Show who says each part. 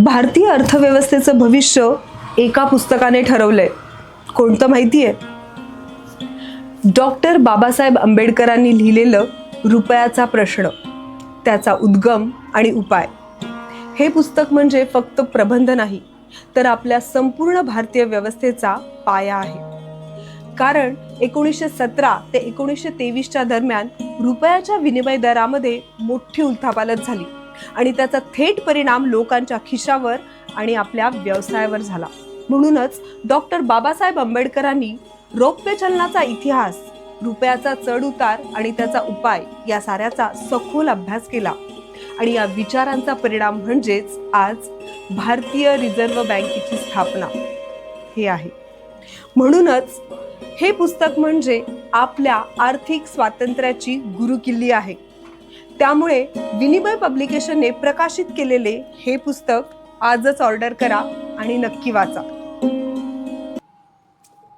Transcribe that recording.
Speaker 1: भारतीय अर्थव्यवस्थेचं भविष्य एका पुस्तकाने ठरवलंय. कोणतं माहिती आहे डॉक्टर बाबासाहेब आंबेडकरांनी लिहिलेलं रुपयाचा प्रश्न त्याचा उद्गम आणि उपाय. हे पुस्तक म्हणजे फक्त प्रबंध नाही तर आपल्या संपूर्ण भारतीय व्यवस्थेचा पाया आहे. कारण एकोणीसशे सतरा ते एकोणीसशे तेवीसच्या दरम्यान रुपयाच्या विनिमय दरामध्ये मोठी उलथापालत झाली. आणि त्याचा थेट परिणाम लोकांच्या खिशावर आणि आपल्या व्यवसायावर झाला. म्हणूनच डॉक्टर बाबासाहेब आंबेडकरांनी रौप्य चलनाचा इतिहास रुपयाचा चढउतार आणि त्याचा उपाय या साऱ्याचा सखोल अभ्यास केला. आणि या विचारांचा परिणाम म्हणजेच आज भारतीय रिझर्व्ह बँकेची स्थापना. हे आहे. म्हणूनच हे पुस्तक म्हणजे आपल्या आर्थिक स्वातंत्र्याची गुरुकिल्ली आहे. त्यामुळे विनिमय पब्लिकेशनने प्रकाशित केलेले हे पुस्तक आजच ऑर्डर करा आणि नक्की वाचा.